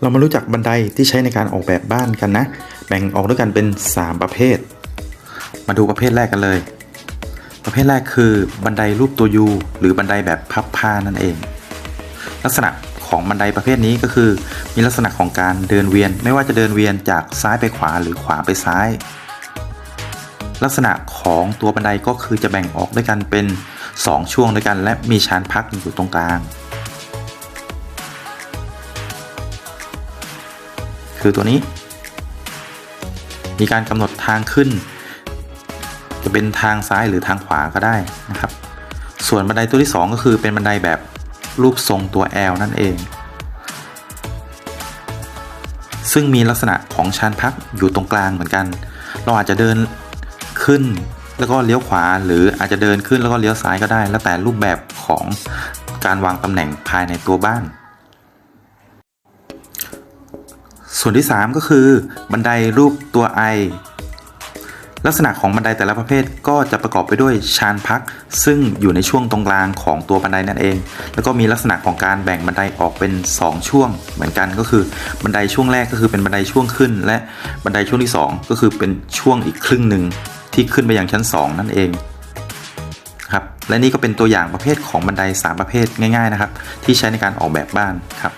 เรามารู้จักบันไดที่ใช้ในการออกแบบบ้านกันนะ แบ่งออกด้วยกันเป็น 3 ประเภท มาดูประเภทแรกกันเลย ประเภทแรกคือบันไดรูปตัวยูหรือบันไดแบบพับผ้านั่นเอง ลักษณะของบันไดประเภทนี้ก็คือ มีลักษณะของการเดินเวียน ไม่ว่าจะเดินเวียนจากซ้ายไปขวาหรือขวาไปซ้าย ลักษณะของตัวบันไดก็คือจะแบ่งออกด้วยกันเป็น 2 ช่วงด้วยกัน และมีชานพักอยู่ตรงกลาง คือตัวนี้ มีการกำหนดทางขึ้น จะเป็นทางซ้ายหรือทางขวาก็ได้นะครับ ส่วนบันไดตัวที่ 2 ก็คือเป็นบันไดแบบรูปทรงตัว L นั่นเอง ซึ่งมีลักษณะของชานพักอยู่ตรงกลางเหมือนกัน เราอาจจะเดินขึ้นแล้วก็เลี้ยวขวาหรืออาจจะเดินขึ้นแล้วก็เลี้ยวซ้ายก็ได้ แล้วแต่รูปแบบของการวางตำแหน่งภายในตัวบ้าน ส่วนที่ 3 ก็คือบันไดรูปตัว I ลักษณะของบันไดแต่ละประเภทก็จะประกอบไปด้วยชานพัก ซึ่งอยู่ในช่วงตรงกลางของตัวบันไดนั่นเอง แล้วก็มีลักษณะของการแบ่งบันไดออกเป็น 2 ช่วง เหมือนกันก็คือบันไดช่วงแรกก็คือเป็นบันไดช่วงขึ้น และบันไดช่วงที่ 2 ก็คือเป็นช่วงอีกครึ่งหนึ่งที่ขึ้นไปยังชั้น 2 นั่นเองครับและนี่ก็เป็นตัวอย่างประเภทของบันได 3 ประเภทง่ายๆนะครับที่ใช้ในการออกแบบบ้านครับ